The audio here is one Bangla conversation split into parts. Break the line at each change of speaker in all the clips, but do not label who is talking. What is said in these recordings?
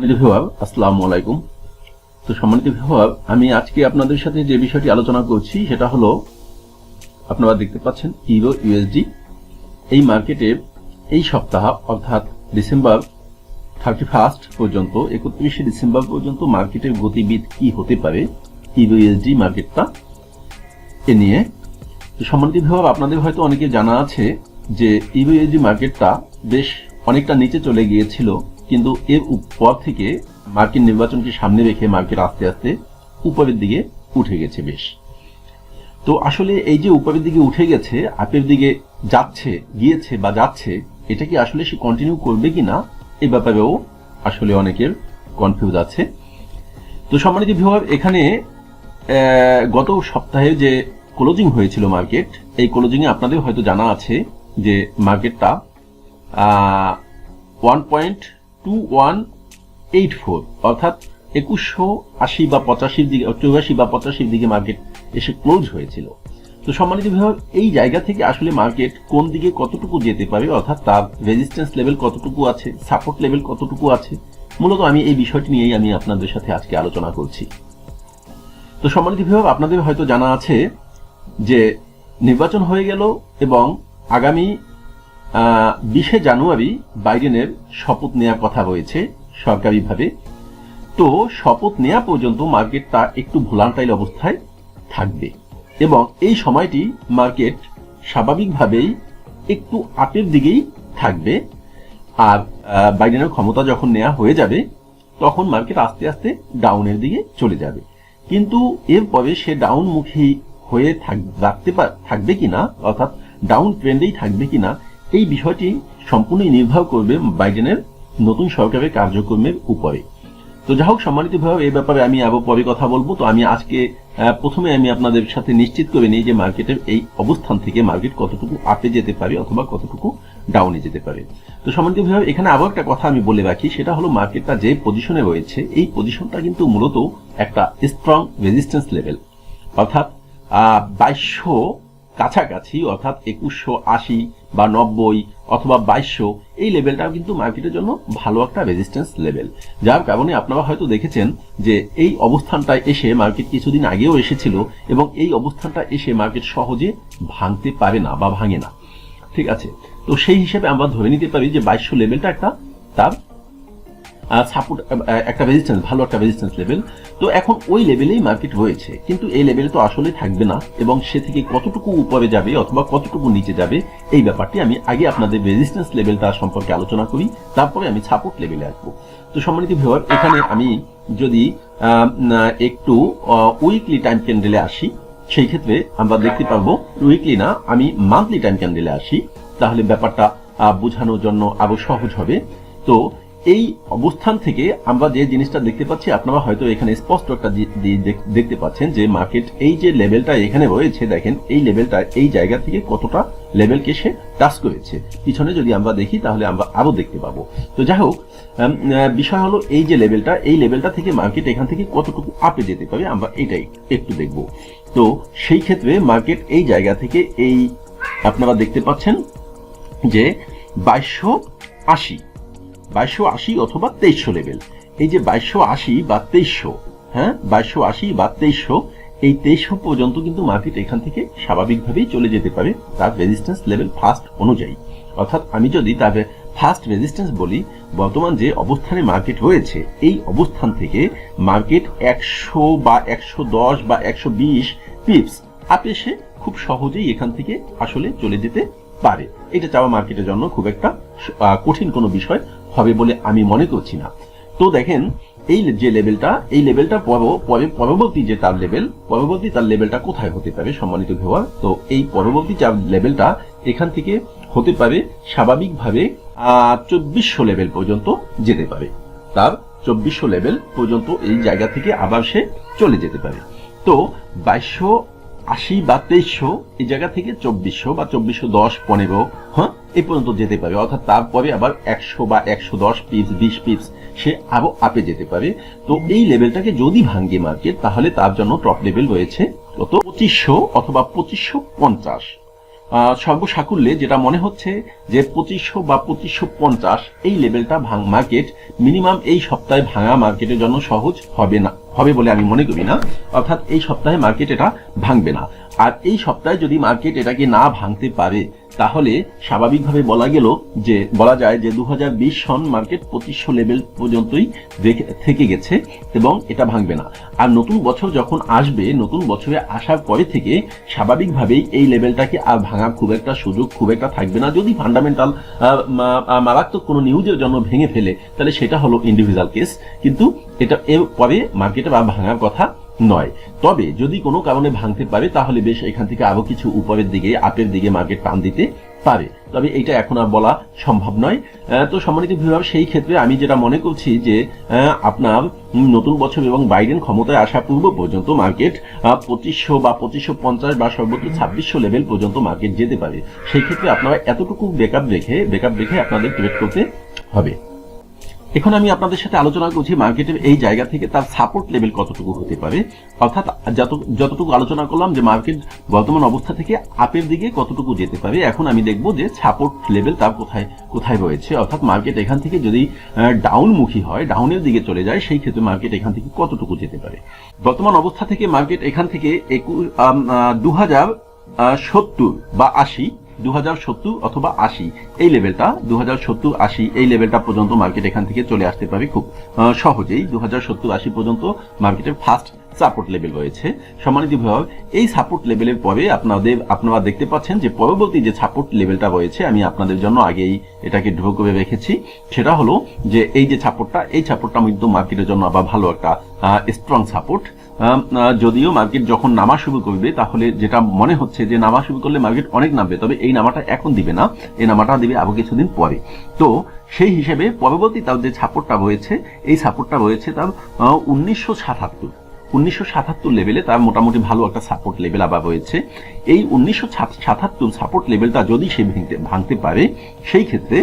সম্মানিত ভিওয়ার আসসালামু আলাইকুম। তো সম্মানিত ভিওয়ার আমি আজকে আপনাদের সাথে যে বিষয়টি আলোচনা করছি, সেটা হলো, আপনারা দেখতে পাচ্ছেন ইউরো ইউএসডি। এই মার্কেটে এই সপ্তাহ, অর্থাৎ ডিসেম্বর থার্টি ফার্স্ট পর্যন্ত, একত্রিশে ডিসেম্বর পর্যন্ত মার্কেটের গতিবিধ কি হতে পারে, ইউরো ইউএসডি মার্কেটটা এ নিয়ে। তো সম্মানিত ভিওয়ার আপনাদের হয়তো অনেকে জানা আছে যে ইউএসডি মার্কেটটা বেশ অনেকটা নিচে চলে গিয়েছিল। কিন্তু এর পর থেকে মার্কিন নির্বাচনকে সামনে রেখে মার্কেট আস্তে আস্তে উপরের দিকে উঠে গেছে বেশ। তো আসলে এই যে উপরের দিকে উঠে গেছে, আপের দিকে যাচ্ছে, গিয়েছে বা যাচ্ছে, এটা কি আসলে সে কন্টিনিউ করবে কি না এই ব্যাপারেও আসলে অনেকের কনফিউজ আছে। তো সম্মানিত ভিওয়ার এখানে গত সপ্তাহে যে ক্লোজিং হয়েছিল মার্কেট এই ক্লোজিংয়ে আপনাদের হয়তো জানা আছে যে মার্কেটটা one point two one eight four অর্থাৎ একুশশো আশি বা পঁচাশির দিকে, চৌরাশি বা পঁচাশির দিকে মার্কেট এসে ক্লোজ হয়েছিল। তো সম্মানিত বিভাগ, এই জায়গা থেকে আসলে মার্কেট কোন দিকে কতটুকু যেতে পারে, অর্থাৎ তার রেজিস্ট্যান্স লেভেল কতটুকু আছে সাপোর্ট লেভেল কতটুকু আছে, মূলত আমি এই বিষয়টি নিয়েই আমি আপনাদের সাথে আজকে আলোচনা করছি। তো সম্মানিত বিভাগ, আপনাদের হয়তো জানা আছে যে নির্বাচন হয়ে গেল এবং আগামী বিশে জানুয়ারি বাইডেনের শপথ নেওয়ার কথা রয়েছে সরকারিভাবে। তো শপথ নেওয়া পর্যন্ত মার্কেটটা একটু ভোলান্টাইল অবস্থায় থাকবে এবং এই সময়টি মার্কেট স্বাভাবিকভাবেই একটু আপের দিকেই থাকবে। আর বাইডেনের ক্ষমতা যখন নেওয়া হয়ে যাবে, তখন মার্কেট আস্তে আস্তে ডাউনের দিকে চলে যাবে। কিন্তু এরপরে সে ডাউনমুখী হয়ে থাক- রাখতে পার- থাকবে কিনা, অর্থাৎ ডাউন ট্রেন্ডেই থাকবে কিনা এই বিষয়টি সম্পূর্ণই নির্ভর করবে বাইডেনের নতুন সরকারের কার্যক্রমের উপরে। তো যাই হোক, সম্মানিত ভাবে এই ব্যাপারে আমি আরও পরে কথা বলব। তো আমি আজকে প্রথমে আমি আপনাদের সাথে নিশ্চিত করে নিই যে মার্কেটের এই অবস্থান থেকে মার্কেট কতটুকু আপে যেতে পারে অথবা কতটুকু ডাউনে যেতে পারে। তো সম্মানিত ভাবে এখানে আবার একটা কথা আমি বলে রাখি, সেটা হলো মার্কেটটা যে পজিশনে রয়েছে, এই পজিশনটা কিন্তু মূলত একটা স্ট্রং রেজিস্ট্যান্স লেভেল অর্থাৎ বাইশশো কাছাকাছি, অর্থাৎ একুশশো আশি বা নব্বই অথবা বাইশশো, এই লেভেলটাও কিন্তু মার্কেটের জন্য ভালো একটা রেজিস্ট্যান্স লেভেল যার কারণে আপনারা হয়তো দেখেছেন যে এই অবস্থানটায় এসে মার্কেট কিছুদিন আগেও এসেছিল এবং এই অবস্থানটা এসে মার্কেট সহজে ভাঙতে পারে না বা ভাঙে না। ঠিক আছে? তো সেই হিসেবে আমরা ধরে নিতে পারি যে বাইশশো লেভেলটা একটা তার সাপোর্ট একটা রেজিস্ট্যান্স ভালো একটা রেজিস্ট্যান্স লেভেল তো এখন ওই লেভেলেই মার্কেট রয়েছে। কিন্তু এই লেভেলে তো আসলে থাকবে না এবং সে থেকে কতটুকু উপরে যাবে অথবা কতটুকু নিচে যাবে, এই ব্যাপারটি আমি আগে আপনাদের রেজিস্ট্যান্স লেভেলটা সম্পর্কে আলোচনা করি, তারপরে আমি সাপোর্ট লেভেলে আসব। তো সম্মানিত ভিওয়ার এখানে আমি যদি একটু উইকলি টাইম ক্যান্ডেলে আসি, সেই ক্ষেত্রে আমরা দেখতে পারব উইকলি না, আমি মান্থলি টাইম ক্যান্ডেলে আসি। তাহলে ব্যাপারটা বোঝানোর জন্য আরও সহজ হবে। তো এই অবস্থান থেকে আমরা যে জিনিসটা দেখতে পাচ্ছি, আপনারা হয়তো এখানে স্পষ্ট একটা দেখ- দেখতে পাচ্ছেন যে মার্কেট এই যে লেভেলটা এখানে রয়েছে, দেখেন, এই লেভেলটা এই জায়গা থেকে কতটা লেভেলকে সে টাচ করেছে। পিছনে যদি আমরা দেখি, তাহলে আমরা আরও দেখতে পাবো। তো যাই হোক বিষয় হলো এই যে লেভেলটা এই লেভেলটা থেকে মার্কেট এখান থেকে কতটুকু আপে যেতে পারে, আমরা এটাই একটু দেখব। তো সেই ক্ষেত্রে মার্কেট এই জায়গা থেকে এই, আপনারা দেখতে পাচ্ছেন যে বাইশশো আশি বাইশশো আশি অথবা তেইশশো লেভেল এই যে বাইশশো আশি বা তেইশশো হ্যাঁ? বাইশশো আশি বা তেইশশো, এই তেইশশো পর্যন্ত কিন্তু মার্কেট এখান থেকে স্বাভাবিকভাবেই চলে যেতে পারে তার রেজিস্ট্যান্স লেভেল ফার্স্ট অনুযায়ী। অর্থাৎ আমি যদি তার ফার্স্ট রেজিস্ট্যান্স বলি, বর্তমান যে অবস্থানে মার্কেট রয়েছে এই অবস্থান থেকে মার্কেট একশো বা একশো দশ বা একশো বিশ পিপস আপে এসে খুব সহজেই এখান থেকে আসলে চলে যেতে পারে। এটা চাওয়া মার্কেটের জন্য খুব একটা কঠিন কোনো বিষয় হবে বলে আমি মনে করছি না। তো দেখেন, এই যে লেভেলটা এই লেভেলটা পর- পরে পরবর্তী যে তার লেভেল পরবর্তী তার লেভেলটা কোথায় হতে পারে সম্মানিত ভিউয়ার তো এই পরবর্তী যার লেভেলটা এখান থেকে হতে পারে স্বাভাবিকভাবে চব্বিশশো লেভেল পর্যন্ত যেতে পারে। তার চব্বিশশো লেভেল পর্যন্ত এই জায়গা থেকে আবার সে চলে যেতে পারে। তো বাইশশো আশি বা তেইশশো, এই জায়গা থেকে চব্বিশশো বা চব্বিশশো দশ, পনেরো হ্যাঁ এই পর্যন্ত যেতে পারে অর্থাৎ তারপরে আবার একশো বা একশো দশ পিস বিশ পিস সে আরও আপে যেতে পারে তো এই লেভেলটাকে যদি ভাঙ্গে মার্কেট তাহলে তার জন্য টপ লেভেল রয়েছে কত? পঁচিশশো অথবা পঁচিশশো পঞ্চাশ। সর্বসাকুল্যে যেটা মনে হচ্ছে যে পঁচিশশো বা পঁচিশশো পঞ্চাশ এই লেভেলটা ভাঙ মার্কেট মিনিমাম এই সপ্তাহে ভাঙা মার্কেটের জন্য সহজ হবে না, হবে বলে আমি মনে করি না। অর্থাৎ এই সপ্তাহে মার্কেট এটা ভাঙবে না। আর এই সপ্তাহে যদি মার্কেট এটাকে না ভাঙতে পারে তাহলে স্বাভাবিকভাবে বলা গেল যে, বলা যায় যে দু হাজার বিশ সন মার্কেট পঁচিশশো লেভেল পর্যন্তই থেকে গেছে এবং এটা ভাঙবে না। আর নতুন বছর যখন আসবে, নতুন বছরে আসার পরে থেকে স্বাভাবিকভাবেই এই লেভেলটাকে আর ভাঙার খুব একটা সুযোগ খুব একটা থাকবে না। যদি ফান্ডামেন্টাল মারাত্মক কোনো নিউজের জন্য ভেঙে ফেলে, তাহলে সেটা হলো ইন্ডিভিজুয়াল কেস কিন্তু এটা এর পরে মার্কেটে বা ভাঙার কথা নয়। তবে যদি কোনো কারণে ভাঙতে পারে, তাহলে বেশ এখান থেকে আরও কিছু উপরের দিকে, আপের দিকে মার্কেট টান দিতে পারে। তবে এটা এখন আর বলা সম্ভব নয়। তো সম্মানিত বিভাগ সেই ক্ষেত্রে আমি যেটা মনে করছি যে আপনার নতুন বছর এবং বাইডেন ক্ষমতায় আসা পূর্ব পর্যন্ত মার্কেট পঁচিশশো বা পঁচিশশো পঞ্চাশ বা সর্বোচ্চ ছাব্বিশশো লেভেল পর্যন্ত মার্কেট যেতে পারে। সেই ক্ষেত্রে আপনারা এতটুকু ব্যাকআপ রেখে ব্যাকআপ রেখে আপনাদের ট্রেড করতে হবে। এখন আমি আপনাদের সাথে আলোচনা করছি মার্কেটের এই জায়গা থেকে তার সাপোর্ট লেভেল কতটুকু হতে পারে। অর্থাৎ যত, যতটুকু আলোচনা করলাম যে মার্কেট বর্তমান অবস্থা থেকে আপের দিকে কতটুকু যেতে পারে, এখন আমি দেখব যে সাপোর্ট লেভেল তার কোথায় কোথায় রয়েছে। অর্থাৎ মার্কেট এখান থেকে যদি ডাউনমুখী হয় ডাউনের দিকে চলে যায়, সেই ক্ষেত্রে মার্কেট এখান থেকে কতটুকু যেতে পারে। বর্তমান অবস্থা থেকে মার্কেট এখান থেকে একুশ দু হাজার সত্তর বা আশি দু হাজার সত্তর অথবা আশি। এই লেভেলটা দু আশি, এই লেভেলটা পর্যন্ত মার্কেট এখান থেকে চলে আসতে পারে খুব সহজেই। দু আশি পর্যন্ত মার্কেটের ফার্স্ট সাপোর্ট লেভেল রয়েছে। সম্মানিত বিভাগ, এই সাপোর্ট লেভেলের পরে আপনাদের, আপনারা দেখতে পাচ্ছেন যে পরবর্তী যে সাপোর্ট লেভেলটা রয়েছে, আমি আপনাদের জন্য আগেই এটাকে ড্র করে রেখেছি। সেটা হলো যে এই যে সাপোর্টটা এই সাপোর্টটা কিন্তু মার্কেটের জন্য আবার ভালো একটা স্ট্রং সাপোর্ট যদিও মার্কেট যখন নামা শুরু করবে, তাহলে যেটা মনে হচ্ছে যে নামা শুরু করলে মার্কেট অনেক নামবে, তবে এই নামাটা এখন দিবে না, এই নামাটা দিবে আরও কিছুদিন পরে। তো সেই হিসেবে পরবর্তী তার যে সাপোর্টটা রয়েছে, এই সাপোর্টটা রয়েছে তার উনিশশো সাতাত্তর। উনিশশো সাতাত্তর লেভেলে তার মোটামুটি ভালো একটা সাপোর্ট লেভেল আবার রয়েছে এই উনিশশো সাতাত্তর সাপোর্ট লেভেলটা যদি সে ভাঙতে ভাঙতে পারে, সেই ক্ষেত্রে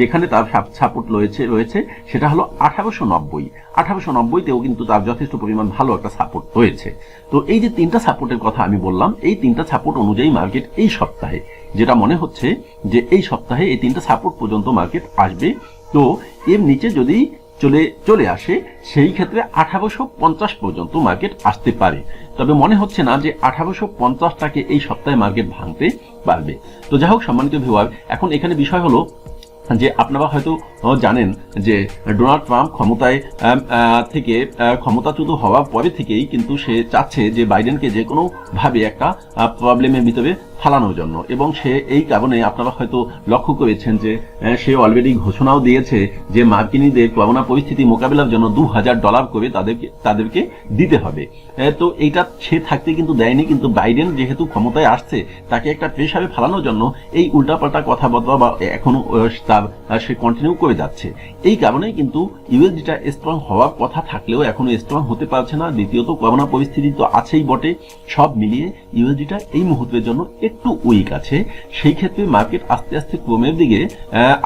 যেখানে তার সাপোর্ট রয়েছে রয়েছে, সেটা হলো আঠারোশো নব্বই। আঠারোশো নব্বইতেও কিন্তু তার যথেষ্ট পরিমাণ ভালো একটা সাপোর্ট রয়েছে তো এই যে তিনটা সাপোর্টের কথা আমি বললাম, এই তিনটা সাপোর্ট অনুযায়ী মার্কেট এই সপ্তাহে, যেটা মনে হচ্ছে যে এই সপ্তাহে এই তিনটা সাপোর্ট পর্যন্ত মার্কেট আসবে। তো এর নিচে যদি চলে চলে আসে, সেই ক্ষেত্রে আঠারোশো পঞ্চাশ পর্যন্ত মার্কেট আসতে পারে। তবে মনে হচ্ছে না যে আঠারোশো পঞ্চাশটাকে এই সপ্তাহে মার্কেট ভাঙতে পারবে। তো যাই হোক, সম্মানিত ভিউয়ার এখন এখানে বিষয় হলো যে আপনারা হয়তো জানেন যে ডোনাল্ড ট্রাম্প ক্ষমতায় থেকে ক্ষমতাচ্যুত হওয়ার পরে থেকেই কিন্তু সে চাচ্ছে যে বাইডেনকে যে কোনোভাবে একটা প্রবলেমের ভিতরে ফালানোর জন্য। এবং সে এই কারণে আপনারা হয়তো লক্ষ্য করেছেন যে সে অলরেডি ঘোষণাও দিয়েছে যে মার্কিনীদের করোনা পরিস্থিতি মোকাবিলার জন্য দু হাজার ডলার করে তাদেরকে তাদেরকে দিতে হবে। তো এইটা সে থাকতে কিন্তু দেয়নি, কিন্তু বাইডেন যেহেতু ক্ষমতায় আসছে, তাকে একটা প্রেশারে ফালানোর জন্য এই উল্টাপাল্টা কথাবার্তা বা এখনও তার সে কন্টিনিউ করে যাচ্ছে। এই কারণেই কিন্তু ইউএসডিটা স্ট্রং হওয়ার কথা থাকলেও এখনও স্ট্রং হতে পারছে না। দ্বিতীয়ত, করোনা পরিস্থিতি তো আছেই বটে। সব মিলিয়ে ইউএসডিটা এই মুহূর্তের জন্য একটু উইক আছে সেই ক্ষেত্রে মার্কেট আস্তে আস্তে ক্রমের দিকে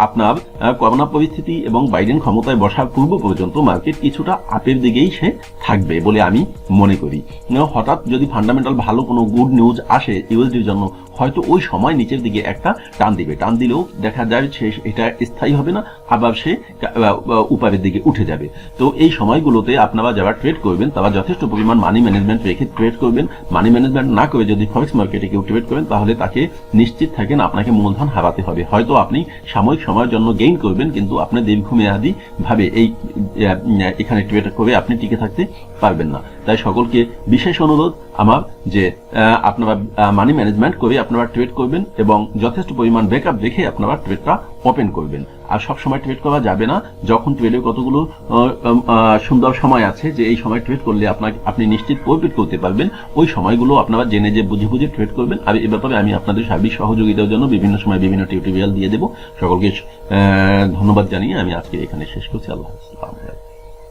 আপনার করোনা পরিস্থিতি এবং বাইডেন ক্ষমতায় বসার পূর্ব পর্যন্ত মার্কেট কিছুটা আপের দিকেই সে থাকবে বলে আমি মনে করি। হঠাৎ যদি ফান্ডামেন্টাল ভালো কোনো গুড নিউজ আসে ইউএসডির জন্য হয়তো ওই সময় নিচের দিকে একটা টান দিবে। টান দিলেও দেখা যায় সে এটা স্থায়ী হবে না আবার সে আহ, দিকে উঠে যাবে। তো এই সময়গুলোতে আপনারা যারা ট্রেড করবেন তারা যথেষ্ট পরিমাণ মানি ম্যানেজমেন্ট রেখে ট্রেড করবেন। মানি ম্যানেজমেন্ট না করে যদি ফরেক্স মার্কেটে কেউ ট্রেড করেন তাহলে তাকে নিশ্চিত থাকেন, আপনাকে মূলধন হারাতে হবে। হয়তো আপনি সাময়িক সময়ের জন্য গেইন করবেন, কিন্তু আপনার দীর্ঘমেয়াদী ভাবে এই এখানে করে আপনি টিকে থাকতে পারবেন না। তাই সকলকে বিশেষ অনুরোধ আমার যে আপনারা মানি ম্যানেজমেন্ট করে আপনারা ট্রেড করবেন এবং যথেষ্ট পরিমাণ ব্যাকআপ দেখে আপনারা ট্রেডটা ওপেন করবেন। আর সব সময় ট্রেড করা যাবে না। যখন ট্রেডে কতগুলো সুন্দর সময় আছে, যে এই সময় ট্রেড করলে আপনাকে, আপনি নিশ্চিত প্রফিট করতে পারবেন। ওই সময়গুলো আপনারা জেনে যে, বুঝে বুঝে ট্রেড করবেন। আর এ ব্যাপারে আমি আপনাদের সার্বিক সহযোগিতার জন্য বিভিন্ন সময় বিভিন্ন টিউটোরিয়াল দিয়ে দেবো। সকলকে ধন্যবাদ জানিয়ে আমি আজকে এখানে শেষ করছি। আল্লাহ।